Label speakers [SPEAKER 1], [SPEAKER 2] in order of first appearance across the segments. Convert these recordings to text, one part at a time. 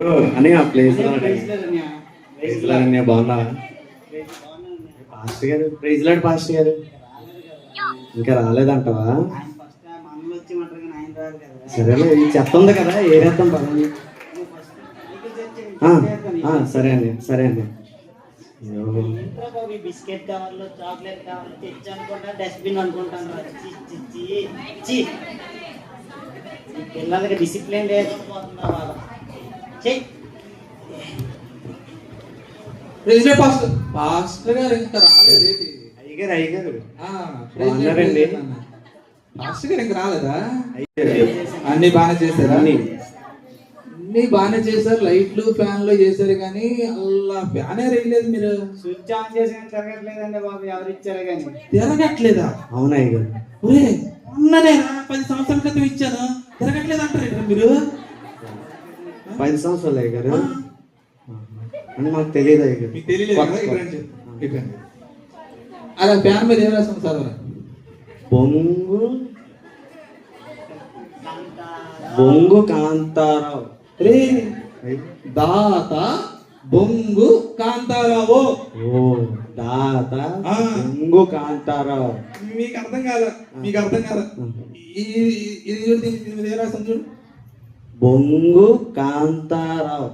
[SPEAKER 1] అనయా ప్లేస్లో అన్నయ్య.
[SPEAKER 2] బాగున్నావా గారు ప్రైజ్ లాంటి పాస్ట్ గారు. ఇంకా రాలేదంటవా? సరేలే ఇది చెప్తుంది కదా ఏరేస్తాం పదండి సరే అండి సరే అండి
[SPEAKER 1] డస్ట్బిన్ అనుకుంటాను పిల్లలకి డిసిప్లిన్ లేదు
[SPEAKER 3] ప్రెసిడెంట్ పాస్టర్ పాస్టర్ గారు ఇంకా రాలేదేంటి
[SPEAKER 2] అయ్యగారు అయ్యగారు.
[SPEAKER 3] పాస్టర్ గారు ఇంకా రాలేదా? అన్ని బాగానే చేశారా?
[SPEAKER 2] అన్ని.
[SPEAKER 3] అన్ని బాగానే చేశారు. లైట్లు ఫ్యాన్లు చేశారు కానీ అలా ఫ్యానే వేయలేదు మీరు.
[SPEAKER 1] స్విచ్ ఆన్ చేసి కానీ తిరగట్లేదండి బాబు ఎవరు ఇచ్చారు కానీ.
[SPEAKER 3] తిరగట్లేదా?
[SPEAKER 2] అవునా అయ్యగారు.
[SPEAKER 3] ఒరే మొన్ననేరా పది సంవత్సరాల క్రితం ఇచ్చాను. తిరగట్లేదు అంటారు మీరు?
[SPEAKER 2] పది సంవత్సరాలు అయ్యి
[SPEAKER 3] గారు
[SPEAKER 2] అని మాకు తెలియదు
[SPEAKER 3] అయ్యి గారు అలా ఫ్యాన్ మీద ఏం రాస్తాం చదవరా
[SPEAKER 2] బొంగు బొంగు కాంతారావు
[SPEAKER 3] రే దాత బొంగు కాంతారావు
[SPEAKER 2] ఓ దాత బొంగు కాంతారావు
[SPEAKER 3] మీకు అర్థం కాదా మీకు అర్థం కాదా ఇది చూడు దీన్ని మీద ఏ రాస్తాం చూడు
[SPEAKER 2] బొంగు కాంతారావు.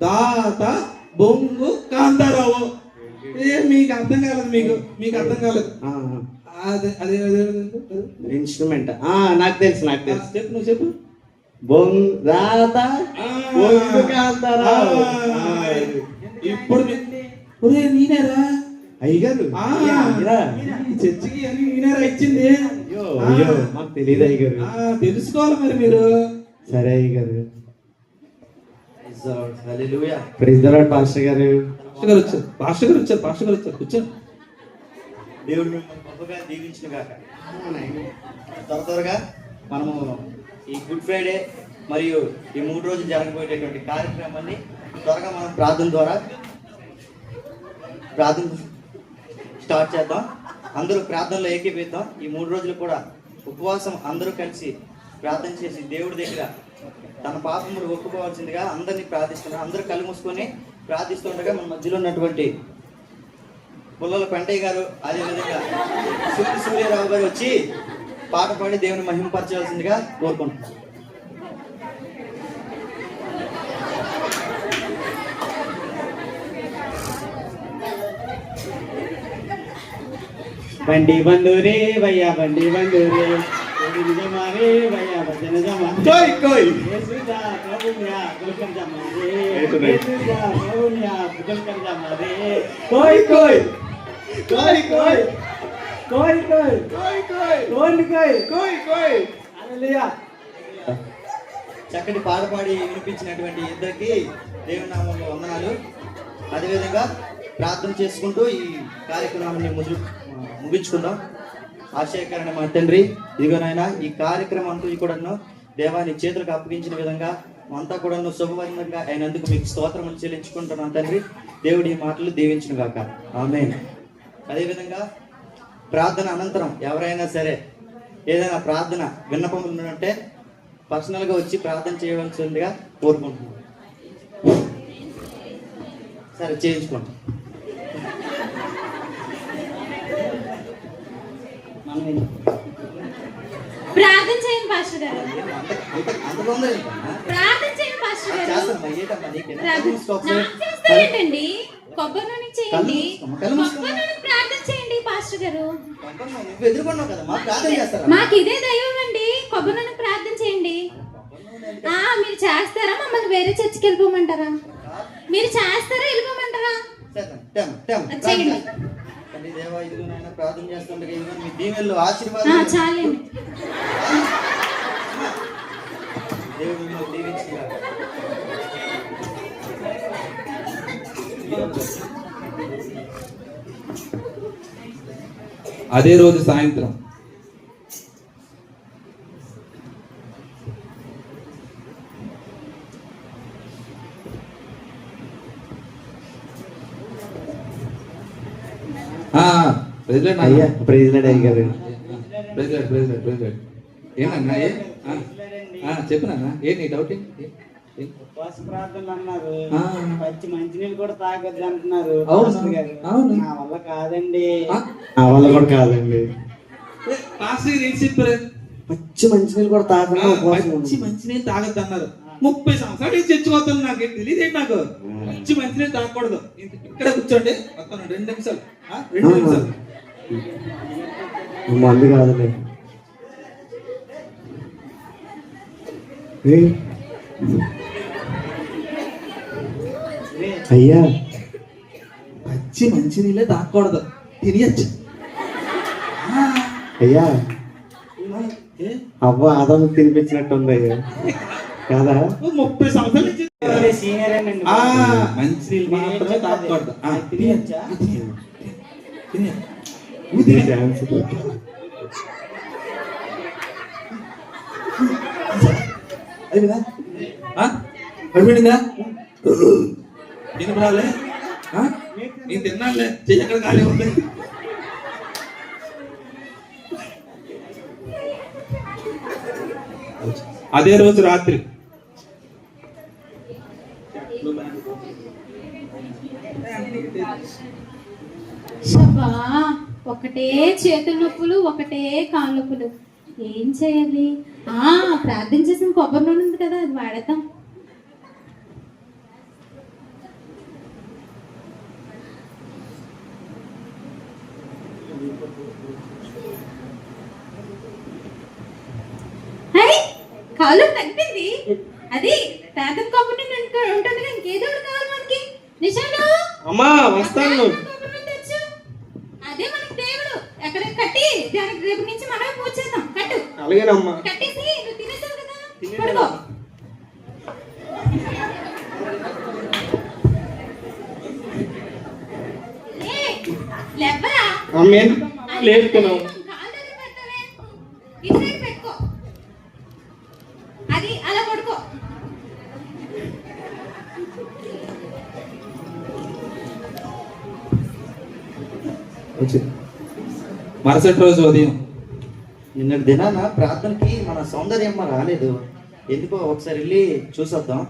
[SPEAKER 3] దాత బొంగు కాంతారావు. ఏ మీకు అర్థం కాలేదు మీకు మీకు అర్థం కాలేదు. అదే అదే.
[SPEAKER 2] ఇన్స్ట్రుమెంట్ ఆ నాకు తెలుసు నాకు తెలుసు.
[SPEAKER 3] చెప్పు నువ్వు చెప్పు.
[SPEAKER 2] బొంగు
[SPEAKER 3] ఆ,
[SPEAKER 2] బొంగు కాంతారావు.
[SPEAKER 3] ఇప్పుడు ఒరే నేనేరా
[SPEAKER 2] అయ్యగారు
[SPEAKER 3] చర్చికి అని నేనేరా ఇచ్చింది?
[SPEAKER 2] అయ్యో అయ్యో మాకు తెలియదు అయ్యగారు
[SPEAKER 3] ఆ, తెలుసుకోవాలి మరి మీరు.
[SPEAKER 2] సరే అయ్యగారు ప్రైజ్ ద లార్డ్ పాస్టర్ గారు.
[SPEAKER 3] పాస్టర్ గారు వచ్చారు. పాస్టర్ గారు వచ్చారు పాస్టర్ గారు వచ్చారు కూర్చోండి
[SPEAKER 4] దేవుడు మిమ్మల్ని గొప్పగా దీవించిన గాక త్వర త్వరగా మనము ఈ గుడ్ ఫ్రైడే మరియు ఈ మూడు రోజులు జరగబోయేటటువంటి కార్యక్రమాన్ని త్వరగా మనం ప్రార్థన ద్వారా ప్రార్థన స్టార్ట్ చేద్దాం. అందరూ ప్రార్థనలో ఏకీపిద్దాం ఈ మూడు రోజులు కూడా ఉపవాసం అందరూ కలిసి ప్రార్థన చేసి దేవుడి దగ్గర తన పాపములు ఒప్పుకోవాల్సిందిగా అందరినీ ప్రార్థిస్తున్నారు. అందరూ కళ్ళు మూసుకొని ప్రార్థిస్తుండగా మన మధ్యలో ఉన్నటువంటి పుల్లల పెంటయ్య గారు అదేవిధంగా సూర్య సూర్యరావు గారు వచ్చి పాట పాడి దేవుని మహిమపరచాల్సిందిగా కోరుకుంటున్నారు.
[SPEAKER 1] బండి బండూరే భయ్యా బండి బండూరే బండి నిజమా రే భయ్యా భజన జమా
[SPEAKER 2] కోయ్ కోయ్
[SPEAKER 1] యేసుదా ప్రభున్యా గుల్కర్ జమా రే.
[SPEAKER 2] యేసుదా.
[SPEAKER 1] యేసుదా ప్రభున్యా గుల్కర్ జమా రే.
[SPEAKER 2] కోయ్ కోయ్ కోయ్ కోయ్
[SPEAKER 1] కోయ్ కోయ్
[SPEAKER 2] కోయ్ కోయ్
[SPEAKER 1] కోయ్ కోయ్
[SPEAKER 2] కోయ్ కోయ్
[SPEAKER 1] హల్లెలూయా.
[SPEAKER 4] చక్కటి పాట పాడి వినిపించినటువంటి ఇద్దరికి దేవుని నామంలో వందనాలు. అదేవిధంగా ప్రార్థన చేసుకుంటూ ఈ కార్యక్రమాన్ని ముగి ముగించుకుందాం. ఆశయకరణ మా తండ్రి ఇదిగోనైనా ఈ కార్యక్రమం అంతా కూడాను దేవాన్ని చేతులకు అప్పగించిన విధంగా అంతా కూడాను శుభవంతంగా అయినందుకు మీకు స్తోత్రములు చెల్లించుకుంటున్నాం తండ్రి. దేవుడి ఈ మాటలు దీవించిన గాక. ఆమె అదేవిధంగా ప్రార్థన అనంతరం ఎవరైనా సరే ఏదైనా ప్రార్థన విన్నపములు ఉంటే పర్సనల్గా వచ్చి ప్రార్థన చేయవలసిందిగా కోరుకుంటున్నాను సరే చేయించుకోండి.
[SPEAKER 5] ప్రార్థన చేయండి పాస్టర్ గారు. ప్రార్థన చేయండి పాస్టర్ గారు. చేస్తారేంటండి? కొబ్బరి నూనె చేయండి. ప్రార్థన చేయండి పాస్టర్ గారు. మాకు ఇదే దైవం అండి. కొబ్బరి నూనె ప్రార్థన చేయండి. మీరు చేస్తారా? మమ్మల్ని వేరే చర్చికి వెళ్ళిపోమంటారా? మీరు చేస్తారా? వెళ్ళిపోమంటారా? చేయండి.
[SPEAKER 4] చేద్దాం. తండ్రి దేవా ఇదిగో నాయన ప్రార్థన చేస్తుండగా ఇదిగో మీ దీవెనలు
[SPEAKER 5] ఆ,
[SPEAKER 4] ఆశీర్వాదాలు
[SPEAKER 5] చాలండి
[SPEAKER 4] దేవుడు మిమ్మల్ని దీవించిన
[SPEAKER 3] అదే రోజు సాయంత్రం ప్రెసిడెంట్
[SPEAKER 2] అయ్యా ప్రెసిడెంట్ అయ్యి గారు
[SPEAKER 3] ప్రెసిడెంట్ ప్రెసిడెంట్ ప్రెసిడెంట్ ఏమన్నా ఏ? చెప్పినా ఏ నీ డౌట్
[SPEAKER 1] ఉపవాస ప్రార్థనలు అన్నారు పచ్చి మంచినీళ్ళు కూడా తాగద్దు అంటున్నారు. నా వల్ల కాదండి.
[SPEAKER 2] నా వల్ల కూడా కాదండి. పచ్చి మంచినీళ్ళు కూడా తాగకుండా పచ్చి
[SPEAKER 3] మంచినీళ్ళు తాగద్దు అన్నారు ముప్పై సంవత్సరాలు ఏం చచ్చిపోతుంది నాకు? తెలియదు నాకు? పచ్చి మంచినీళ్ళు తాగకూడదు. ఇక్కడ కూర్చోండి. మొత్తం రెండు నిమిషాలు. రెండు నిమిషాలు.
[SPEAKER 2] మందు కాదులే ఏయ్. అయ్యా
[SPEAKER 3] పచ్చి మంచినీళ్ళే తాగకూడదు తినచ్చు
[SPEAKER 2] అయ్యా అవ్వ ఆదం తినిపించినట్టు ఉంది అయ్యా కాదా
[SPEAKER 3] ముప్పై సంవత్సరాల నుంచి
[SPEAKER 1] సీనియర్ అండి
[SPEAKER 3] ఆ, మంచినీళ్ళు మాత్రమే తాగకూడదు ఆ,
[SPEAKER 1] తినచ్చా
[SPEAKER 3] తినే.
[SPEAKER 2] ఇది ఛాన్స్.
[SPEAKER 3] అయిపోయిందా ఆ? అయిపోయిందా తినరాలే నేను తిన్నానులే చెయ్యి ఎక్కడ ఖాళీ ఉంది అదే రోజు రాత్రి
[SPEAKER 5] ఒకటే చేతుల నొప్పులు ఒకటే కాళ్ళ నొప్పులు. ఏం చేయాలి? ఆ ప్రార్థన చేసిన కొబ్బరి నూనె ఉంది కదా అది వాడతాం హై, కాలు తగ్గింది. అది ప్రార్థన కొబ్బరి నూనె ఉంటుంది కదా ఇంకేదో కావాలి మనకి. నిషాలు
[SPEAKER 2] అమ్మా వస్తాను
[SPEAKER 5] తెచ్చు. అదే మనకి దేవుడు ఎక్కడ కట్టి దానికి రేపు నుంచి మనమే పూజ చేద్దాం. కట్టు.
[SPEAKER 2] అలాగేనమ్మా.
[SPEAKER 5] కట్టేసి నువ్వు తినేసావు కదా? పడుకో. ఏయ్, లేవరా?
[SPEAKER 3] మరుసటి రోజు ఉదయం.
[SPEAKER 4] నిన్నటి దినాన ప్రార్థనకి మన సౌందర్యమ్మ రాలేదు. ఎందుకో ఒకసారి వెళ్ళి చూసొద్దాం.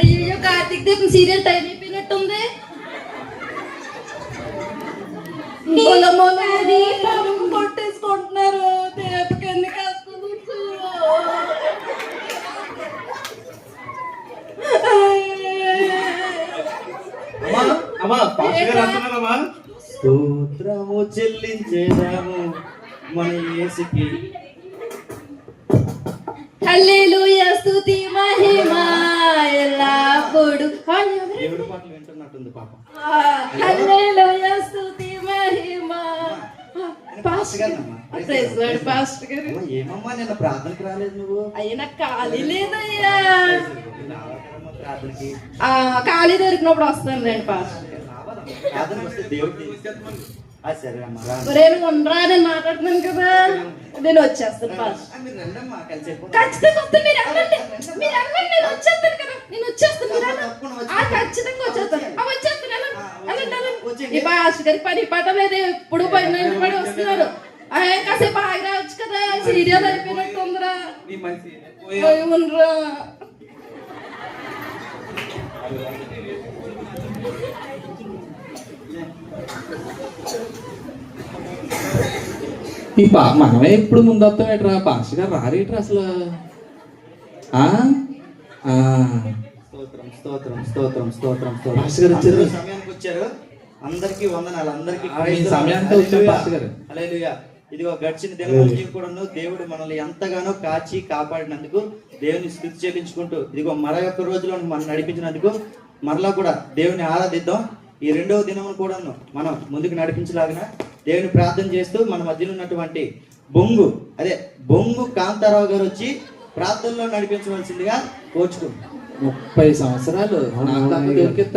[SPEAKER 5] అయ్యో కార్తీక్ దీపం సీరియల్ టైం అయిపోయినట్టుంది కొట్టేసుకుంటున్నారు దీపకి ఎందుకు
[SPEAKER 2] అమ్మా అమ్మా పాస్టర్ గారు వస్తున్నారమ్మా
[SPEAKER 4] స్తోత్రము చెల్లించేదాము మన యేసుకి.
[SPEAKER 5] హల్లెలూయా స్తుతి మహిమ ఎల్లప్పుడు.
[SPEAKER 4] దేవుడి పాటలు వింటున్నట్టుంది పాపం.
[SPEAKER 5] హల్లెలూయా స్తుతి మహిమ.
[SPEAKER 4] ఏమమ్మా నిన్న ప్రార్థనకి రాలేదు నువ్వు?
[SPEAKER 5] అయ్యా నాకు ఖాళీ లేదయ్యా.
[SPEAKER 4] రావాలమ్మా ప్రార్థనకి.
[SPEAKER 5] ఆ, ఖాళీ దొరికినప్పుడు వస్తాను రండి పాస్టర్. గారు
[SPEAKER 4] వస్తే సరే అమ్మా
[SPEAKER 5] ఉండరా నేను మాట్లాడుతున్నాను కదా. నేను వచ్చేస్తాను. ఖచ్చితంగా వస్తాను మీరు వెళ్ళండి మీరు వెళ్ళండి నేను వచ్చేస్తాను కదా. నేను వచ్చేస్తాను ఖచ్చితంగా వచ్చేస్తాను. వచ్చేస్తాను వెళ్ళండి. ఈ గారికి పని పాట లేదు ఎప్పుడు పైన పడి వస్తున్నారు. ఆ, కాసేపు ఆగి రావచ్చు కదా. సీరియల్ అయిపోయినట్టు ఉందిరా. ఉండరా.
[SPEAKER 3] ఈ పా మనమే ఇప్పుడు ముందు వస్తాం ఏట్రా పాస్టర్ గారు రారేట్రా అసలు? ఆ? ఆ.
[SPEAKER 4] స్తోత్రం స్తోత్రం స్తోత్రం స్తోత్రం స్తోత్రం.
[SPEAKER 3] పాస్టర్ గారు వచ్చారు.
[SPEAKER 4] అందరూ సమయానికి వచ్చారు. అందరికీ వందనాలు అందరికీ
[SPEAKER 3] సమయానికి వచ్చారు గారు.
[SPEAKER 4] హల్లెలూయా ఇదిగో గడిచిన దినమంతా కూడాను దేవుడు మనల్ని ఎంతగానో కాచి కాపాడినందుకు దేవుని స్థుతి చెల్లించుకుంటూ ఇదిగో మరొక రోజులో మనం నడిపించినందుకు మరలా కూడా దేవుని ఆరాధిద్దాం. ఈ రెండవ దినమును కూడాను మనం ముందుకు నడిపించలాగిన దేవుని ప్రార్థన చేస్తూ మన మధ్యలో ఉన్నటువంటి బొంగు అదే బొంగు కాంతారావు గారు వచ్చి ప్రార్థనలో నడిపించవలసిందిగా కోరుచుకుంటాం
[SPEAKER 3] ముప్పై సంవత్సరాలు.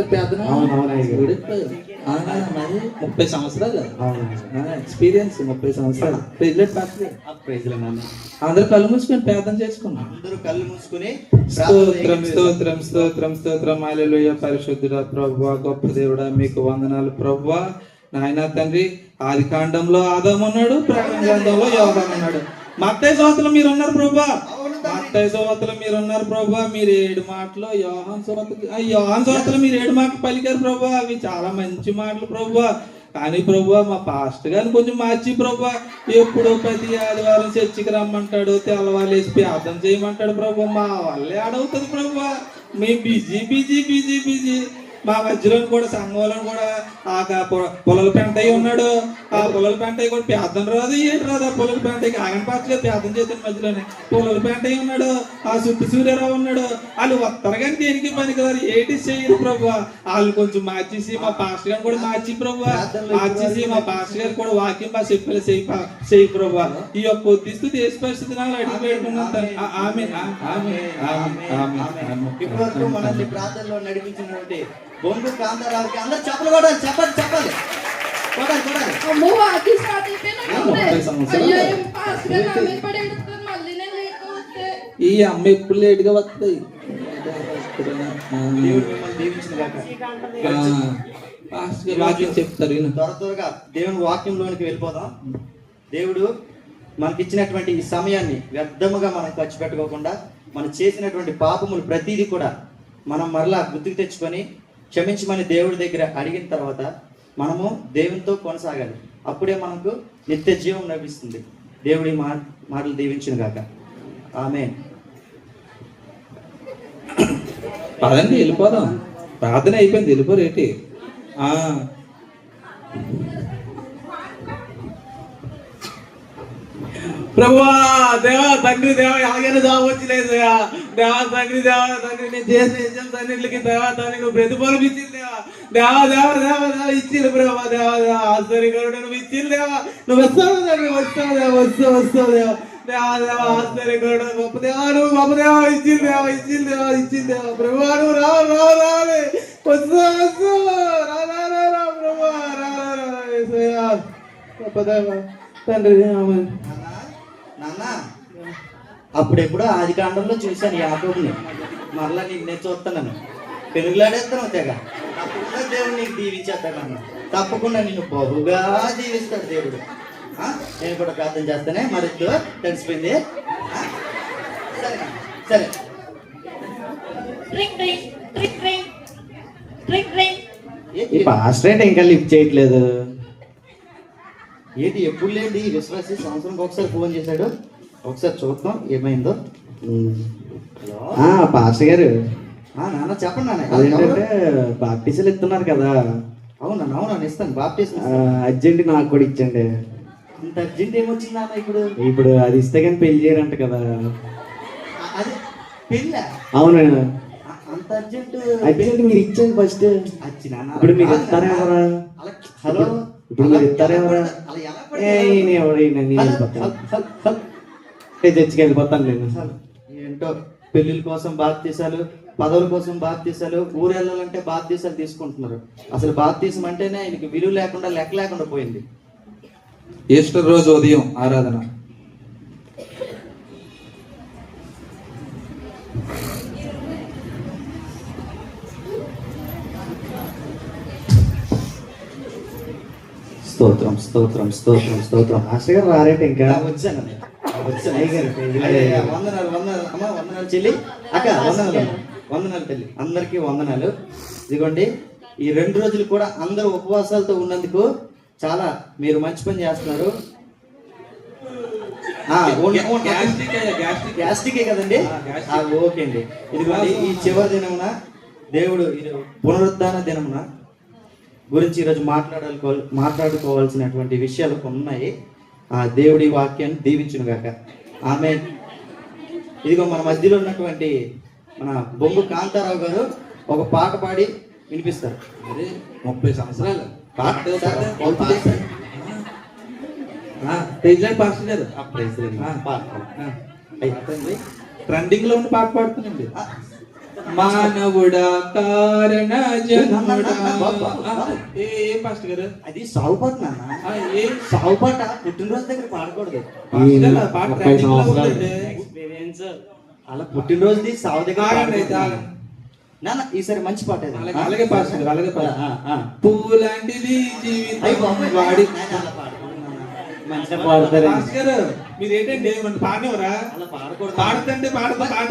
[SPEAKER 3] పేదన మరి? ముప్పై సంవత్సరాలు? ఎక్స్పీరియన్స్ ముప్పై సంవత్సరాలు. ప్రెసిడెంట్.
[SPEAKER 4] ఆ ప్రైజ్లో
[SPEAKER 3] అందరు కళ్ళు మూసుకొని పేదం చేసుకున్నాం
[SPEAKER 4] అందరూ కళ్ళు మూసుకుని
[SPEAKER 3] స్తోత్రం. స్తోత్రం స్తోత్రం స్తోత్రం. హల్లెలూయా పరిశుద్ధుడా ప్రభువా గొప్ప దేవుడా మీకు వందనాలు ప్రభువా. నాయన తండ్రి ఆది కాండంలో ఆదాం ఉన్నాడు ప్రకటన గ్రంథంలో యోగం ఉన్నాడు. మత్తయి సోతలు మీరు ఉన్నారు ప్రభా మత్తాయి సోతలు మీరు ఉన్నారు ప్రభా. మీరు ఏడు మాటలు యోహాన్ సోత యోహాన్ సోతలు మీరు ఏడు మాటలు పలికారు ప్రభా. అవి చాలా మంచి మాటలు ప్రభా. కానీ ప్రభా మా పాస్ట్ గారిని కొంచెం మార్చి ప్రభా. ఎప్పుడు ప్రతి ఆదివారం చర్చికి రమ్మంటాడు తెల్లవాళ్ళేసి ప్రార్థన చేయమంటాడు ప్రభా. మా వల్లే ఆడవుతుంది ప్రభా. మేము బిజీ బిజీ బిజీ బిజీ మా మధ్యలో కూడా సంఘంలో కూడా ఆ పొలాల పెంట అయి ఉన్నాడు. ఆ పొలాల పెంట అయి కూడా ప్రార్థన రాదు ఏంటి రాదు. ఆ పొలాల ఆగని పట్టలేదు ప్రార్థన చేసిన మధ్యలోనే. పొలాల పెంట అయి ఉన్నాడు. ఆ సుట్టు సూర్యరావు ఉన్నాడు. వాళ్ళు కానీ దేనికి పనికి రాదు ఏంటి చేయరు ప్రభు వాళ్ళు కొంచెం మార్చేసి మా పాస్టర్ గారిని కూడా మార్చి ప్రభు మార్చేసి మా పాస్టర్ గారు కూడా వాక్యం మా చెప్పలే చేయి ప్రభు ఈ యొక్క ఉద్దిస్తూ దేశ పరిస్థితి నాకు అడిగి పెట్టుకున్నాను ఆమె ఆమె ఆమె
[SPEAKER 4] వరకు మనల్ని ప్రార్థనలో నడిపించినటువంటి బొంగు కాంతారావుకి అందరు చెప్పలు కొడాలి చెప్పండి చెప్పాలి
[SPEAKER 3] ఈ అమ్మ ఎప్పుడు
[SPEAKER 4] లేట్గా గాక.
[SPEAKER 3] వాక్యం చెప్తారు.
[SPEAKER 4] త్వర త్వరగా దేవుని వాక్యంలోనికి వెళ్ళిపోదాం. దేవుడు మనకిచ్చినటువంటి ఈ సమయాన్ని వ్యర్థముగా మనం ఖర్చు పెట్టుకోకుండా మనం చేసినటువంటి పాపములు ప్రతిదీ కూడా మనం మరలా గుర్తుకు తెచ్చుకొని క్షమించమని దేవుడి దగ్గర అడిగిన తర్వాత మనము దేవునితో కొనసాగాలి. అప్పుడే మనకు నిత్య జీవం లభిస్తుంది. దేవుడి మా మాటలు దీవించిన గాక. ఆమె
[SPEAKER 3] పదండి వెళ్ళిపోదాం. ప్రార్థన అయిపోయింది వెళ్ళిపోరు
[SPEAKER 6] ప్రభువా దేవా తండ్రి దేవా ఎలాగైనా జాబ్ వచ్చలేదు దేవా. దేవా తండ్రి దేవా తండ్రి నేను చేసిన నిజం తండ్రికి దేవా తండ్రి నువ్వు ప్రతిఫలం ఇచ్చింది దేవా. దేవా దేవా దేవా దేవా ఇచ్చింది ప్రభా దేవా దేవా. ఆశ్చర్యకరుడు నువ్వు ఇచ్చింది దేవా. నువ్వు వస్తావు తండ్రి వస్తావు దేవా వస్తావు వస్తావు దేవా. దేవా దేవా ఆశ్చర్యకరుడు గొప్ప దేవా నువ్వు గొప్ప దేవా ఇచ్చింది దేవా ఇచ్చింది దేవా ఇచ్చింది దేవా. ప్రభువా నువ్వు రా రా రాలే వస్తావు వస్తావు రా రా రా రా ప్రభువా రా రా రా గొప్ప దేవా. తండ్రి ఆమేన్.
[SPEAKER 4] నాన్న? అప్పుడెప్పుడో ఆది కాండంలో చూశాను యాకోబుని. మరలా నీకు నేను చూస్తున్నాను. పెనుగులాడేస్తాను తెగ. తప్పకుండా దేవుడు నీకు దీవించేస్తాడు అన్న తప్పకుండా నిన్ను బహుగా దీవిస్తాడు దేవుడు. ఆ? నేను కూడా ప్రార్థన చేస్తానే. మరి తెలిసిపోయింది? సరే నాన్న,
[SPEAKER 2] ఈ పాస్టర్ ఇంకా లిఫ్ట్ చేయట్లేదు.
[SPEAKER 4] ఏంటి ఎప్పుడు లేండి? విశ్వాసి సంవత్సరంకి ఒకసారి ఫోన్ చేశాడు. ఒకసారి చూద్దాం ఏమైందో.
[SPEAKER 2] పాస్టర్ గారు.
[SPEAKER 4] ఆ, నాన్న చెప్పండి నాన్న.
[SPEAKER 2] అదేంటంటే ఇస్తున్నారు కదా.
[SPEAKER 4] అవునా అవునా ఇస్తాను. బాప్టిస్ట్
[SPEAKER 2] ఆ, అర్జెంట్ నాకు కూడా ఇచ్చండి
[SPEAKER 4] అంత అర్జెంట్ ఏమొచ్చింది నాన్న ఇప్పుడు?
[SPEAKER 2] ఇప్పుడు అది ఇస్తే కానీ పెళ్ళి చేయరంట కదా.
[SPEAKER 4] అది పెళ్ళ?
[SPEAKER 2] అవును.
[SPEAKER 4] అంత అర్జెంట్
[SPEAKER 2] అర్జెంట్ మీరు ఇచ్చండి ఫస్ట్.
[SPEAKER 4] అచ్చి నాన్న.
[SPEAKER 2] ఇప్పుడు
[SPEAKER 4] కాదు
[SPEAKER 2] ఇస్తారా
[SPEAKER 4] హలో?
[SPEAKER 2] ఇప్పుడు మీరు ఈయన? ఈయన నేను.
[SPEAKER 4] ఏంటో? పెళ్ళిళ్ళ కోసం బాప్తీసాలు పదవుల కోసం బాప్తీసాలు ఊరు వెళ్ళాలంటే బాప్తీసాలు తీసుకుంటున్నారు. అసలు బాప్తీసం అంటేనే ఆయనకి విలువ లేకుండా లెక్క లేకుండా పోయింది.
[SPEAKER 3] ఈస్టర్ రోజు ఉదయం ఆరాధన.
[SPEAKER 4] స్తోత్రం స్తోత్రం స్తోత్రం స్తోత్రం.
[SPEAKER 2] పాస్టర్ గారు రారేట ఇంకా?
[SPEAKER 4] వచ్చాను వందనాలు వందనాలు. అమ్మ వందనాలు చెల్లి. అక్క వందనాలు వందనాలు. తల్లి. అందరికీ వందనాలు. ఇదిగోండి ఈ రెండు రోజులు కూడా అందరూ ఉపవాసాలతో ఉన్నందుకు చాలా మీరు మంచి పని చేస్తున్నారు.
[SPEAKER 3] గ్యాస్ట్రిక్. గ్యాస్ట్రికే.
[SPEAKER 4] కదండి? ఓకే అండి. ఇదిగోండి ఈ చివరి దినమున దేవుడు ఇది పునరుద్ధాన దినమున గురించి ఈరోజు మాట్లాడాలి మాట్లాడుకోవాల్సినటువంటి విషయాలు ఉన్నాయి ఆ దేవుడి వాక్యాన్ని దీవించును గాక. ఆమె ఇదిగో మన మధ్యలో ఉన్నటువంటి మన బొంగు కాంతారావు గారు ఒక పాట పాడి వినిపిస్తారు.
[SPEAKER 3] అరే ముప్పై సంవత్సరాలు. ట్రెండింగ్లో ఉన్న పాట పాడుతుందండి మానవుడా కారణ జన్ముడా ఏ ఏ పాస్టర్ గారు?
[SPEAKER 4] అది నాన్న.
[SPEAKER 3] ఏ?
[SPEAKER 4] పుట్టినరోజు దగ్గర పాడకూడదు.
[SPEAKER 3] పాట
[SPEAKER 1] ఎక్స్పీరియన్స్
[SPEAKER 4] అలా పుట్టినరోజుది దగ్గర నాన్న ఈసారి మంచి పాట.
[SPEAKER 3] అలాగే అలాగే పాస్టర్ అలాగే పాస్టర్
[SPEAKER 4] ఆ, ఆ.
[SPEAKER 3] పువ్వు లాంటిది
[SPEAKER 4] అయ్య
[SPEAKER 3] జీవితం వాడి
[SPEAKER 4] నాయన అలా పాడకూడదు నాన్న.
[SPEAKER 1] మంచిగా
[SPEAKER 3] మీరు ఏంటండి మన పాడినవరా?
[SPEAKER 4] అలా పాడకూడదు.
[SPEAKER 3] పాడుతుంటే పాడుతా పాట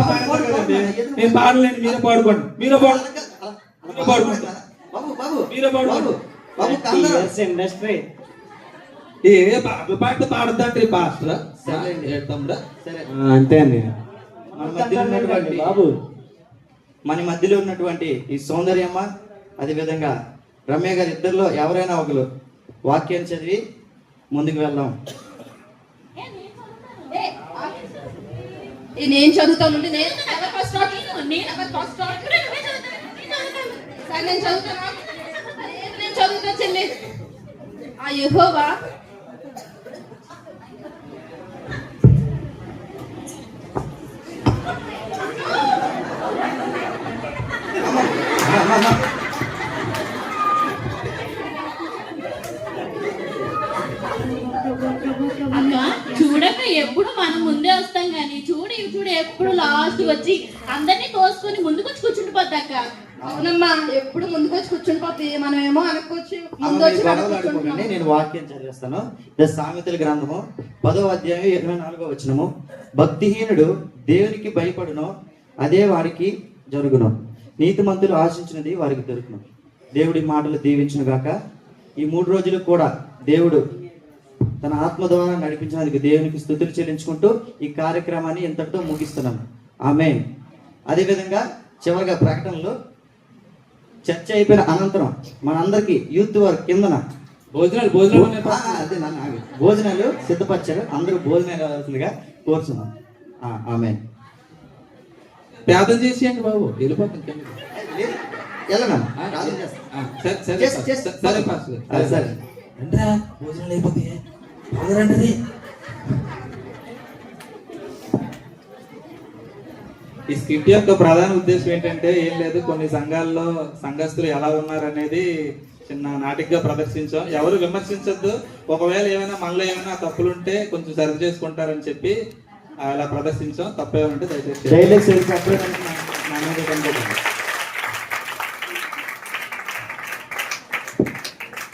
[SPEAKER 3] నేను పాడలేను మీరే పాడుకోండి. మీరే పాడుకోండి.
[SPEAKER 4] బాబు బాబు.
[SPEAKER 3] మీరే పాడుకోండి.
[SPEAKER 1] ఇండస్ట్రీ
[SPEAKER 3] ఏ పాటలు పాట
[SPEAKER 2] అంతే అండి.
[SPEAKER 4] మన మధ్యలో ఉన్నటువంటి
[SPEAKER 1] బాబు.
[SPEAKER 4] మన మధ్యలో ఉన్నటువంటి ఈ సౌందర్యమ్మ అదేవిధంగా రమ్య గారి ఇద్దరిలో ఎవరైనా ఒకరు వాక్యాన్ని చదివి ముందుకు వెళ్దాం.
[SPEAKER 5] నేను చదువుతాను నేను చదువుతాను. చెల్లి. ఆ యెహోవా.
[SPEAKER 7] అక్క చూడక ఎప్పుడు మనం ముందే వస్తాం కానీ చూడు ఇవి చూడు ఎప్పుడు లాస్ట్ వచ్చి అందరినీ తోసుకొని ముందుకు వచ్చి కూర్చుండిపోద్ది అక్క.
[SPEAKER 5] అవునమ్మా ఎప్పుడు ముందుకు వచ్చి కూర్చుని పోతే మనం ఏమో అనుకోవచ్చు ముందు వచ్చి కూర్చుంటున్నాం.
[SPEAKER 4] నేను వాక్యం చదివేస్తాను. ద సామెతల గ్రంథము పదో అధ్యాయం ఇరవై నాలుగో వచనము. భక్తిహీనుడు దేవునికి భయపడును అదే వారికి జరుగును. నీతిమంతులు ఆశించినది వారికి దొరుకును. దేవుడి మాటలు దీవించును గాక. ఈ మూడు రోజులు కూడా దేవుడు తన ఆత్మ ద్వారా నడిపించినందుకు దేవునికి స్థుతులు చెల్లించుకుంటూ ఈ కార్యక్రమాన్ని ఇంతటితో ముగిస్తున్నాను. ఆమె అదేవిధంగా చివరిగా ప్రకటనలో చర్చ అయిపోయిన అనంతరం మనందరికీ యూత్ వారి కిందన
[SPEAKER 3] భోజనాలు భోజనాలు.
[SPEAKER 4] అదే నాన్న. భోజనాలు సిద్ధపరిచారు. అందరూ భోజనాలు కావాల్సిందిగా కోరుచున్నాం. ఆమె
[SPEAKER 3] ప్రార్థన చేసేయండి బాబు. వెళ్ళిపోతాం కిందకి.
[SPEAKER 4] వెళ్ళనా?
[SPEAKER 3] ఆ,
[SPEAKER 4] ప్రార్థన చేస్తా.
[SPEAKER 3] ఆ, సరే సరే
[SPEAKER 4] చేస్-
[SPEAKER 3] పాస్టర్.
[SPEAKER 4] చేస్-
[SPEAKER 3] సరే పాస్టర్
[SPEAKER 4] ఆ, సరే
[SPEAKER 3] రండిరా భోజనాలు అయిపోతాయి రండి ఈ స్కిట్ యొక్క ప్రధాన ఉద్దేశం ఏంటంటే ఏం లేదు కొన్ని సంఘాల్లో సంఘస్థులు ఎలా ఉన్నారనేది చిన్న నాటికగా ప్రదర్శించాం. ఎవరు విమర్శించొద్దు. ఒకవేళ ఏమైనా మనలో ఏమైనా తప్పులుంటే కొంచెం సరి చేసుకుంటారని చెప్పి అలా ప్రదర్శించాం. తప్పేమంటే దయచేసి